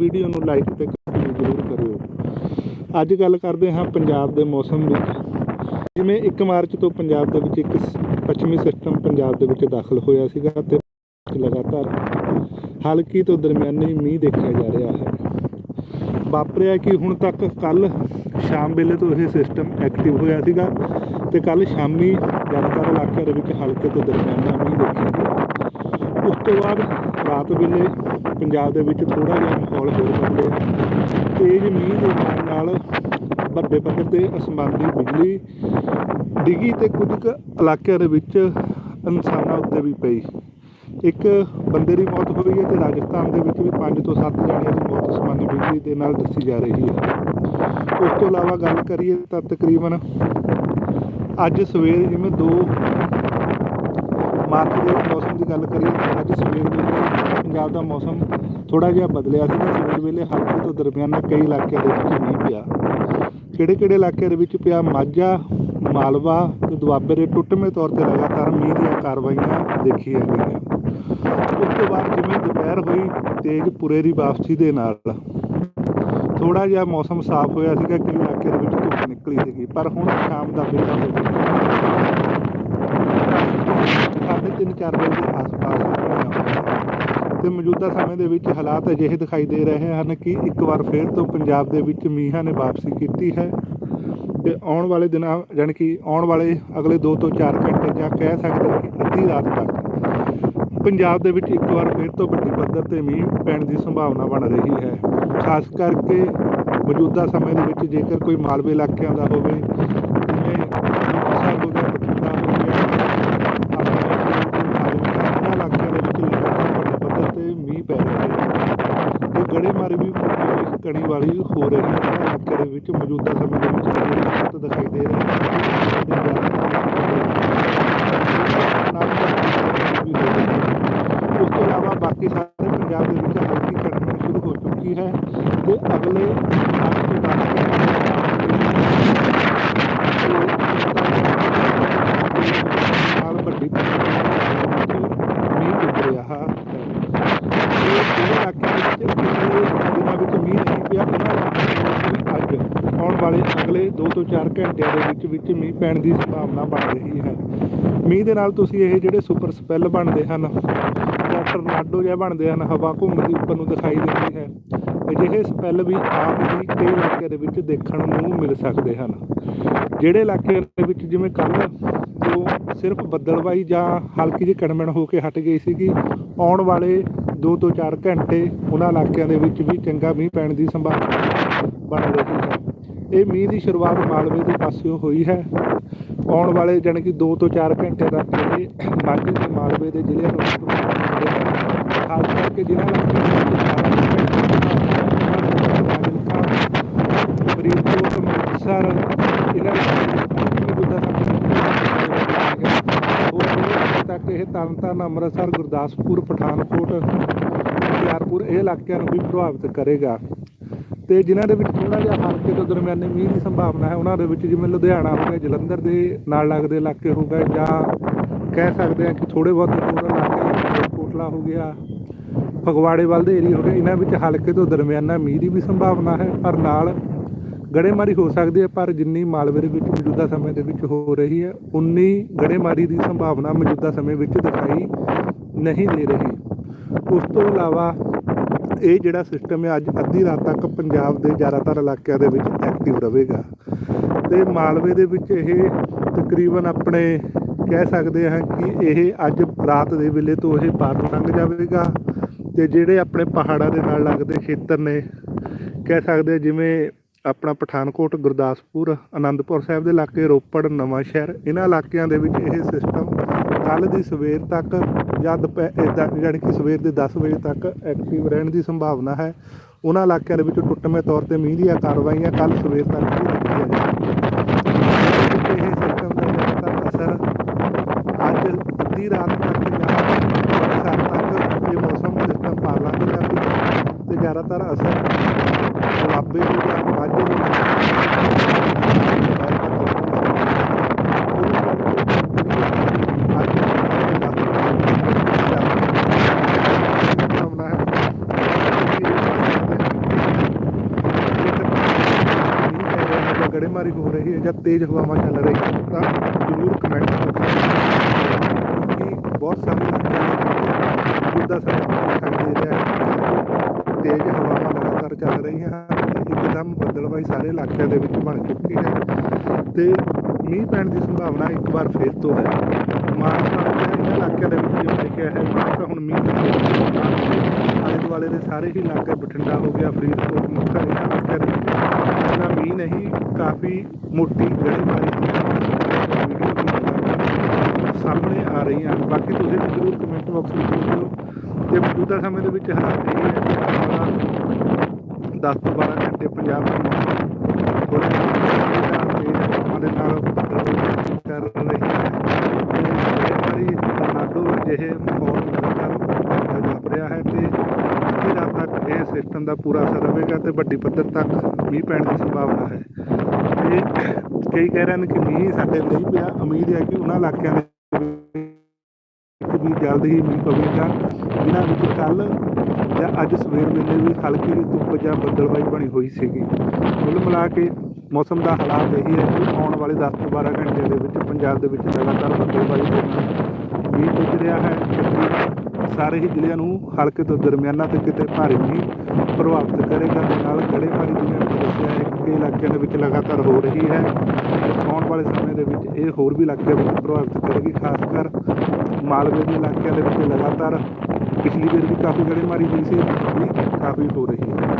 Video ਨੂੰ like ਤੇ comment ਜ਼ਰੂਰ ਕਰਿਓ। ਅੱਜ ਗੱਲ ਕਰਦੇ ਹਾਂ ਪੰਜਾਬ ਦੇ ਮੌਸਮ ਵਿੱਚ। ਜਿਵੇਂ 1 ਮਾਰਚ ਤੋਂ ਪੰਜਾਬ ਦੇ ਵਿੱਚ ਇੱਕ ਸ- ਪੱਛਮੀ ਸਿਸਟਮ ਪੰਜਾਬ ਦੇ ਵਿੱਚ ਦਾਖਲ ਹੋਇਆ ਸੀਗਾ ਤੇ ਲਗਾਤਾਰ ਹਲਕੀ ਤੋਂ ਦਰਮਿਆਨੀ ਮੀਂਹ ਦੇਖਿਆ ਜਾ ਰਿਹਾ ਹੈ। ਵਾਪਰਿਆ ਕਿ ਹੁਣ ਤੱਕ ਕੱਲ ਸ਼ਾਮ ਵੇਲੇ ਤੋਂ ਇਹ ਸਿਸਟਮ ਐਕਟਿਵ ਹੋਇਆ ਸੀਗਾ ਤੇ ਕੱਲ ਸ਼ਾਮੀ ਜ਼ਿਆਦਾਤਰ ਇਲਾਕਿਆਂ ਦੇ ਵਿੱਚ ਹਲਕੇ ਤੋਂ ਦਰਮਿਆਨਾ ਮੀਂਹ ਦੇਖਿਆ ਗਿਆ। ਉਸ ਤੋਂ ਬਾਅਦ ਰਾਤ ਵੇਲੇ ਪੰਜਾਬ ਦੇ ਵਿੱਚ ਥੋੜਾ ਜਿਹਾ ਮਾਹੌਲ ਹੋਰ ਬਦਲਿਆ ਤੇਜ਼ ਮੀਂਹ ਦੇ ਨਾਲ ਨਾਲ ਵੱਡੇ ਪੱਧਰ ਤੇ ਅਸਮਾਨੀ ਬਿਜਲੀ ਡਿੱਗੀ ਤੇ ਕੁਝ ਕੁ ਇਲਾਕਿਆਂ ਦੇ ਵਿੱਚ ਇਨਸਾਨਾਂ ਉੱਤੇ ਵੀ ਪਈ। ਇੱਕ ਬੰਦੇ ਦੀ ਮੌਤ ਹੋ ਗਈ ਹੈ ਤੇ ਰਾਜਸਥਾਨ ਦੇ ਵਿੱਚ ਵੀ 5 ਤੋਂ 7 ਜਣਿਆਂ ਦੀ ਮੌਤ ਅਸਮਾਨੀ ਬਿਜਲੀ ਦੇ ਨਾਲ ਦੱਸੀ ਜਾ ਰਹੀ ਹੈ। ਉਸ ਤੋਂ ਇਲਾਵਾ ਗੱਲ ਕਰੀਏ ਤਾਂ ਤਕਰੀਬਨ ਅੱਜ ਸਵੇਰ ਜਿਵੇਂ 2 ਮਾਰਚ ਦੇ ਮੌਸਮ ਦੀ ਗੱਲ ਕਰੀਏ ਅੱਜ ਸਵੇਰ ਵੇਲੇ ਪੰਜਾਬ ਦਾ ਮੌਸਮ ਥੋੜਾ ਜਿਹਾ ਬਦਲਿਆ ਸੀ ਸਵੇਰ ਵੇਲੇ ਹਲਕੇ ਤੋਂ ਦਰਮਿਆਨਾ ਕਈ ਇਲਾਕਿਆਂ ਦੇ ਵਿੱਚ ਮੀਂਹ ਪਿਆ। ਕਿਹੜੇ ਕਿਹੜੇ ਇਲਾਕਿਆਂ ਦੇ ਵਿੱਚ ਪਿਆ? ਮਾਝਾ, ਮਾਲਵਾ ਤੇ ਦੁਆਬੇ ਦੇ ਟੁੱਟਵੇਂ ਤੌਰ ਤੇ ਲਗਾਤਾਰ ਮੀਂਹ ਦੀਆਂ ਕਾਰਵਾਈਆਂ ਦੇਖੀਆਂ ਗਈਆਂ। ਉਸ ਤੋਂ ਬਾਅਦ ਜਿਵੇਂ ਦੁਪਹਿਰ ਹੋਈ, ਤੇਜ਼ ਪੁਰੇ ਦੀ ਵਾਪਸੀ ਦੇ ਨਾਲ ਥੋੜਾ ਜਿਹਾ ਮੌਸਮ ਸਾਫ਼ ਹੋਇਆ ਸੀਗਾ, ਕਈ ਇਲਾਕਿਆਂ ਦੇ ਵਿੱਚ ਧੁੱਪ ਨਿਕਲੀ ਸੀਗੀ, ਪਰ ਹੁਣ ਸ਼ਾਮ ਦਾ ਵੇਲਾ ਹੋ ਗਿਆ। ਸਾਢੇ ਤਿੰਨ, ਚਾਰ ਵਜੇ ਦੇ ਆਸ-ਪਾਸ ਬਣਿਆ ਹੋਇਆ ਤੇ ਮੌਜੂਦਾ ਸਮੇਂ ਦੇ ਵਿੱਚ ਹਾਲਾਤ ਅਜਿਹੇ ਦਿਖਾਈ ਦੇ ਰਹੇ ਹਨ ਕਿ ਇੱਕ ਵਾਰ ਫਿਰ ਤੋਂ ਪੰਜਾਬ ਦੇ ਵਿੱਚ ਮੀਂਹਾਂ ਨੇ ਵਾਪਸੀ ਕੀਤੀ ਹੈ। ਤੇ ਆਉਣ ਵਾਲੇ ਦਿਨਾਂ, ਜਾਣੀ ਕਿ ਆਉਣ ਵਾਲੇ ਅਗਲੇ 2 ਤੋਂ 4 ਘੰਟੇ ਜਾਂ ਕਹਿ ਸਕਦੇ ਹਾਂ ਕਿ ਅੱਧੀ ਰਾਤ ਤੱਕ, ਪੰਜਾਬ ਦੇ ਵਿੱਚ ਇੱਕ ਵਾਰ ਫਿਰ ਤੋਂ ਵੱਡੀ ਪੱਧਰ ਤੇ ਮੀਂਹ ਪੈਣ ਦੀ ਸੰਭਾਵਨਾ ਬਣ ਰਹੀ ਹੈ। ਖਾਸ ਕਰਕੇ ਮੌਜੂਦਾ ਸਮੇਂ ਦੇ ਵਿੱਚ ਜੇਕਰ ਕੋਈ ਮਾਲਵੇ ਇਲਾਕਿਆਂ ਦਾ ਹੋਵੇ ਜਿਵੇਂ ਮੁਕਤਸਰ ਹੋ ਗਿਆ ਬਠਿੰਡਾ ਹੋ ਗਿਆ ਆਪਣੇ ਫਾਜ਼ਿਲਕਾ, ਇਹਨਾਂ ਇਲਾਕਿਆਂ ਦੇ ਵਿੱਚ ਲਗਾਤਾਰ ਵੱਡੇ ਪੱਧਰ ਤੇ ਮੀਂਹ ਪੈ ਰਿਹਾ ਹੈ ਤੇ ਗੜੇਮਾਰੀ ਵੀ ਪੂਰੀ ਕਣੀ ਵਾਲੀ ਹੋ ਰਹੀ ਹੈ। ਇਹਨਾਂ ਦੇ ਵਿੱਚ ਮੌਜੂਦਾ ਸਮੇਂ ਦੇ ਵਿੱਚ ਦਿਖਾਈ ਦੇ ਰਹੇ ਹਨ ਕਿ ਦੇ ਨਾਲ ਵੀ ਹੋ ਰਹੀ ਹੈ ਉਸ ਤੋਂ ਇਲਾਵਾ ਬਾਕੀ ਸਾਰੇ ਪੰਜਾਬ ਦੇ ਵਿੱਚ ਹਲਕੀ ਕਣਮਣ ਸ਼ੁਰੂ ਹੋ ਚੁੱਕੀ ਹੈ ਤੇ ਅਗਲੇ 8 ਤੋਂ 10 ਨਾਲ ਵੱਡੀ ਪੱਧਰ ਤੇ ਮੀਂਹ ਡੁੱਬ ਰਿਹਾ ਹੈ ਇਹ ਜਿਹੜੇ ਇਲਾਕਿਆਂ ਵਿੱਚ ਪਿਛਲੇ ਦਿਨਾਂ ਵਿੱਚ ਮੀਂਹ ਨਹੀਂ ਪਿਆ ਉਹਨਾਂ ਇਲਾਕਿਆਂ ਵਿੱਚ ਵੀ ਅੱਜ ਆਉਣ ਵਾਲੇ ਅਗਲੇ 2 ਤੋਂ 4 ਘੰਟਿਆਂ ਦੇ ਵਿੱਚ ਵਿੱਚ ਮੀਂਹ ਪੈਣ ਦੀ ਸੰਭਾਵਨਾ ਬਣ ਰਹੀ ਹੈ। ਮੀਂਹ ਦੇ ਨਾਲ ਤੁਸੀਂ ਇਹ ਜਿਹੜੇ ਸੁਪਰ ਸਪੈਲ ਬਣਦੇ ਹਨ ਜਾਂ ਟਰਨਾਡੋ ਜਿਹਾ ਬਣਦੇ ਹਨ, ਹਵਾ ਘੁੰਮਦੀ ਉੱਪਰ ਨੂੰ ਦਿਖਾਈ ਦਿੰਦੀ ਹੈ। ਅਜਿਹੇ ਸਪੈਲ ਵੀ ਆਪ ਹੀ ਕਈ ਇਲਾਕਿਆਂ ਦੇ ਵਿੱਚ ਦੇਖਣ ਨੂੰ ਮਿਲ ਸਕਦੇ ਹਨ। ਜਿਹੜੇ ਇਲਾਕੇ ਦੇ ਵਿੱਚ ਜਿਵੇਂ ਕੱਲ ਤੋਂ ਸਿਰਫ ਬੱਦਲਵਾਈ ਜਾਂ ਹਲਕੀ ਜਿਹੀ ਕਣਮਣ ਹੋ ਕੇ ਹਟ ਗਈ ਸੀਗੀ, ਆਉਣ ਵਾਲੇ 2 ਤੋਂ 4 ਘੰਟੇ ਉਹਨਾਂ ਇਲਾਕਿਆਂ ਦੇ ਵਿੱਚ ਵੀ ਚੰਗਾ ਮੀਂਹ ਪੈਣ ਦੀ ਸੰਭਾਵਨਾ ਬਣ ਰਹੀ ਹੈ। ਇਹ ਮੀਂਹ ਦੀ ਸ਼ੁਰੂਆਤ ਮਾਲਵੇ ਦੇ ਪਾਸਿਓਂ ਹੋਈ ਹੈ ਆਉਣ ਵਾਲੇ ਜਾਣੀ ਕਿ 2 ਤੋਂ 4 ਘੰਟੇ ਤੱਕ ਇਹ ਮਾਝੇ ਤੇ ਮਾਲਵੇ ਦੇ ਜ਼ਿਲ੍ਹਿਆਂ ਨੂੰ ਖਾਸ ਕਰਕੇ ਜਿਨ੍ਹਾਂ ਇਲਾਕਿਆਂ ਫਰੀਦਕੋਟ ਮੁਕਤਸਰ ਇਹਨਾਂ ਇਲਾਕਿਆਂ ਗੁੱਦਾ ਤੱਕ ਇਹ ਤਰਨਤਾਰਨ ਅੰਮ੍ਰਿਤਸਰ ਗੁਰਦਾਸਪੁਰ ਪਠਾਨਕੋਟ ਹੁਸ਼ਿਆਰਪੁਰ ਇਹ ਇਲਾਕਿਆਂ ਨੂੰ ਵੀ ਪ੍ਰਭਾਵਿਤ ਕਰੇਗਾ ਤੇ ਜਿਨ੍ਹਾਂ ਦੇ ਵਿੱਚ ਥੋੜਾ ਜਿਹਾ ਹਲਕੇ ਤੋਂ ਦਰਮਿਆਨੇ ਮੀਂਹ ਦੀ ਸੰਭਾਵਨਾ ਹੈ, ਉਹਨਾਂ ਦੇ ਵਿੱਚ ਜਿਵੇਂ ਲੁਧਿਆਣਾ ਹੋ ਗਿਆ, ਜਲੰਧਰ ਦੇ ਨਾਲ ਲੱਗਦੇ ਇਲਾਕੇ ਹੋ ਗਏ, ਜਾਂ ਕਹਿ ਸਕਦੇ ਹਾਂ ਕਿ ਥੋੜੇ ਬਹੁਤ ਹੋਰ ਇਲਾਕੇ ਕੋਟਲਾ ਹੋ ਗਿਆ, ਫਗਵਾੜੇ ਵੱਲ ਦੇ ਏਰੀਆ ਹੋ ਗਏ ਇਹਨਾਂ ਵਿੱਚ ਹਲਕੇ ਤੋਂ ਦਰਮਿਆਨਾ ਮੀਂਹ ਦੀ ਵੀ ਸੰਭਾਵਨਾ ਹੈ, ਪਰ ਨਾਲ ਗੜੇਮਾਰੀ ਹੋ ਸਕਦੀ ਹੈ, ਪਰ ਜਿੰਨੀ ਮਾਲਵੇ ਦੇ ਵਿੱਚ ਮੌਜੂਦਾ ਸਮੇਂ ਦੇ ਵਿੱਚ ਹੋ ਰਹੀ ਹੈ, ਉਨੀ ਗੜੇਮਾਰੀ ਦੀ ਸੰਭਾਵਨਾ ਮੌਜੂਦਾ ਸਮੇਂ ਵਿੱਚ ਦਿਖਾਈ ਨਹੀਂ ਦੇ ਰਹੀ। ਉਸ ਤੋਂ ਇਲਾਵਾ ਇਹ ਜਿਹੜਾ ਸਿਸਟਮ ਹੈ, ਅੱਜ ਅੱਧੀ ਰਾਤ ਤੱਕ ਪੰਜਾਬ ਦੇ ਜ਼ਿਆਦਾਤਰ ਇਲਾਕਿਆਂ ਦੇ ਵਿੱਚ ਐਕਟਿਵ ਰਹੇਗਾ। ਤੇ ਮਾਲਵੇ ਦੇ ਵਿੱਚ ਇਹ ਤਕਰੀਬਨ ਆਪਣੇ ਕਹਿ ਸਕਦੇ ਹਾਂ ਕਿ ਇਹ ਅੱਜ ਰਾਤ ਦੇ ਵੇਲੇ ਤੋਂ ਇਹ ਪਾਰ ਲੰਘ ਜਾਵੇਗਾ ਤੇ ਜਿਹੜੇ ਆਪਣੇ ਪਹਾੜਾਂ ਦੇ ਨਾਲ ਲੱਗਦੇ ਖੇਤਰ ਨੇ, ਕਹਿ ਸਕਦੇ ਜਿਵੇਂ ਆਪਣਾ ਪਠਾਨਕੋਟ, ਗੁਰਦਾਸਪੁਰ ਆਨੰਦਪੁਰ ਸਾਹਿਬ ਦੇ ਇਲਾਕੇ, ਰੋਪੜ ਨਵਾਂ ਸ਼ਹਿਰ ਇਹਨਾਂ ਇਲਾਕਿਆਂ ਦੇ ਵਿੱਚ ਇਹ ਸਿਸਟਮ ਕੱਲ ਦੀ ਸਵੇਰ ਤੱਕ ਜਾਂ ਦੁਪਹਿਰ ਜਾਣੀ ਕਿ ਸਵੇਰ ਦੇ 10 ਵਜੇ ਤੱਕ ਐਕਟਿਵ ਰਹਿਣ ਦੀ ਸੰਭਾਵਨਾ ਹੈ। ਉਹਨਾਂ ਇਲਾਕਿਆਂ ਦੇ ਵਿੱਚ ਟੁੱਟਵੇਂ ਤੌਰ ਤੇ ਮੀਂਹ ਦੀਆਂ ਕਾਰਵਾਈਆਂ ਕੱਲ ਸਵੇਰ ਤੱਕ ਵੀ ਦੇਖੀਆਂ ਜਾਣਗੀਆਂ। ਇਹ ਸਿਸਟਮ ਦਾ ਜ਼ਿਆਦਾਤਰ ਅਸਰ ਅੱਜ ਅੱਧੀ ਰਾਤ ਤੱਕ ਜਾਂ ਸਾਰ ਤੱਕ ਇਹ ਮੌਸਮ ਸਿਸਟਮ ਪਾਰ ਲੰਘ ਜਾਵੇਗਾ ਤੇ ਜ਼ਿਆਦਾਤਰ ਅਸਰ ਦੁਆਬੇ ਨੂੰ ਜਾਂ ਮਾਝੇ ਨੂੰ ਸੰਭਾਵਨਾ ਹੈ ਗੜੇਮਾਰੀ ਹੋ ਰਹੀ ਹੈ ਜਾਂ ਤੇਜ਼ ਹਵਾਵਾਂ ਚੱਲ ਰਹੀਆਂ ਤਾਂ ਜ਼ਰੂਰ ਕਮੈਂਟ ਕਿ ਬਹੁਤ ਸਾਰੇ ਇਲਾਕਿਆਂ ਦੇ ਵਿੱਚ ਦਿਖਾਈ ਦੇ ਰਿਹਾ ਹੈ ਤੇਜ਼ ਹਵਾਵਾਂ ਲਗਾਤਾਰ ਚੱਲ ਰਹੀਆਂ ਹਨ ਤੇ ਇੱਕਦਮ ਬੱਦਲਬਾਈ ਸਾਰੇ ਇਲਾਕਿਆਂ ਦੇ ਵਿੱਚ ਬਣ ਚੁੱਕੀ ਹੈ। ਤੇ ਮੀਂਹ ਪੈਣ ਦੀ ਸੰਭਾਵਨਾ ਇੱਕ ਵਾਰ ਫੇਰ ਤੋਂ ਹੈ। ਮਾਨਸਾ ਦੇ ਇਹਨਾਂ ਇਲਾਕਿਆਂ ਦੇ ਵਿੱਚ ਜੋ ਲਿਖਿਆ ਹੈ ਮਾਨਸਾ ਹੁਣ ਮੀਂਹ ਨਹੀਂ ਆਲੇ ਦੁਆਲੇ ਦੇ ਸਾਰੇ ਹੀ ਇਲਾਕੇ ਬਠਿੰਡਾ ਹੋ ਗਿਆ, ਫਰੀਦਕੋਟ ਮੁਕਤਸਰ ਇਹਨਾਂ ਦੇ ਵਿੱਚ। ਮੀਂਹ ਨਹੀਂ, ਕਾਫੀ ਮੋਟੀ ਗੜੇਮਾਰੀ ਸਾਹਮਣੇ ਆ ਰਹੀਆਂ ਹਨ ਬਾਕੀ ਤੁਸੀਂ ਵੀ ਜ਼ਰੂਰ ਕਮੈਂਟ ਬਾਕਸ ਵਿੱਚ ਲਿਖੋ ਤੇ ਮੌਜੂਦਾ ਸਮੇਂ ਦੇ ਵਿੱਚ ਹਾਲਾਤ ਇਹ ਹੈ ਕਿ ਆਪਣਾ 10 ਤੋਂ 12 ਘੰਟੇ ਪੰਜਾਬ ਦਾ ਮੌਸਮ ਥੋੜ੍ਹਾ ਜਿਹਾ ਦੇ ਨਾਲ ਬੱਦਲ ਕਰ ਰਹੀ ਹੈ ਤੇ ਗੜੇਮਾਰੀ ਨਾਡੋ ਮਾਹੌਲ ਲਗਾਤਾਰ ਜਾਪ ਰਿਹਾ ਹੈ ਤੇ ਅੱਧੀ ਰਾਤ ਤੱਕ ਇਹ ਸਿਸਟਮ ਦਾ ਪੂਰਾ ਅਸਰ ਰਹੇਗਾ ਤੇ ਵੱਡੀ ਪੱਧਰ ਤੱਕ ਮੀਂਹ ਪੈਣ ਦੀ ਸੰਭਾਵਨਾ ਹੈ। ਤੇ ਕਈ ਕਹਿ ਰਹੇ ਨੇ ਕਿ ਮੀਂਹ ਸਾਡੇ ਨਹੀਂ ਪਿਆ, ਉਮੀਦ ਹੈ ਕਿ ਉਹਨਾਂ ਇਲਾਕਿਆਂ ਦੇ ਵਿੱਚ ਵੀ ਜਲਦ ਹੀ ਮੀਂਹ ਪਵੇਗਾ। ਜਿਨ੍ਹਾਂ ਵਿੱਚ ਕੱਲ ਜਾਂ ਅੱਜ ਸਵੇਰ ਵੇਲੇ ਵੀ ਹਲਕੀ ਜਿਹੀ ਧੁੱਪ ਜਾਂ ਬੱਦਲਬਾਈ ਬਣੀ ਹੋਈ ਸੀਗੀ। ਕੁੱਲ ਮਿਲਾ ਕੇ ਮੌਸਮ ਦਾ ਹਾਲਾਤ ਇਹੀ ਹੈ ਕਿ ਆਉਣ ਵਾਲੇ 10 ਤੋਂ 12 ਘੰਟੇ ਦੇ ਵਿੱਚ ਪੰਜਾਬ ਦੇ ਵਿੱਚ ਲਗਾਤਾਰ ਬੱਦਲਬਾਈ ਦੇ ਨਾਲ ਮੀਂਹ ਪੁੱਜ ਰਿਹਾ ਹੈ ਤਕਰੀਬਨ ਸਾਰੇ ਹੀ ਜ਼ਿਲ੍ਹਿਆਂ ਨੂੰ ਹਲਕੇ ਤੋਂ ਦਰਮਿਆਨਾ ਤੇ ਕਿਤੇ ਭਾਰੀ ਮੀਂਹ ਪ੍ਰਭਾਵਿਤ ਕਰੇਗਾ। ਤੇ ਨਾਲ ਗੜੇਮਾਰੀ ਜਿਵੇਂ ਮੈਂ ਦੱਸਿਆ ਹੈ ਕਿ ਇਲਾਕਿਆਂ ਦੇ ਵਿੱਚ ਲਗਾਤਾਰ ਹੋ ਰਹੀ ਹੈ। ਆਉਣ ਵਾਲੇ ਸਮੇਂ ਦੇ ਵਿੱਚ ਇਹ ਹੋਰ ਵੀ ਇਲਾਕਿਆਂ ਵਿੱਚ ਪ੍ਰਭਾਵਿਤ ਕਰੇਗੀ, ਖਾਸ ਕਰ ਮਾਲਵੇ ਦੇ ਇਲਾਕਿਆਂ ਦੇ ਵਿੱਚ ਲਗਾਤਾਰ ਪਿਛਲੀ ਵਾਰ ਵੀ ਕਾਫੀ ਗੜੇਮਾਰੀ ਹੋਈ ਸੀ ਵੀ ਕਾਫੀ ਹੋ ਰਹੀ ਹੈ।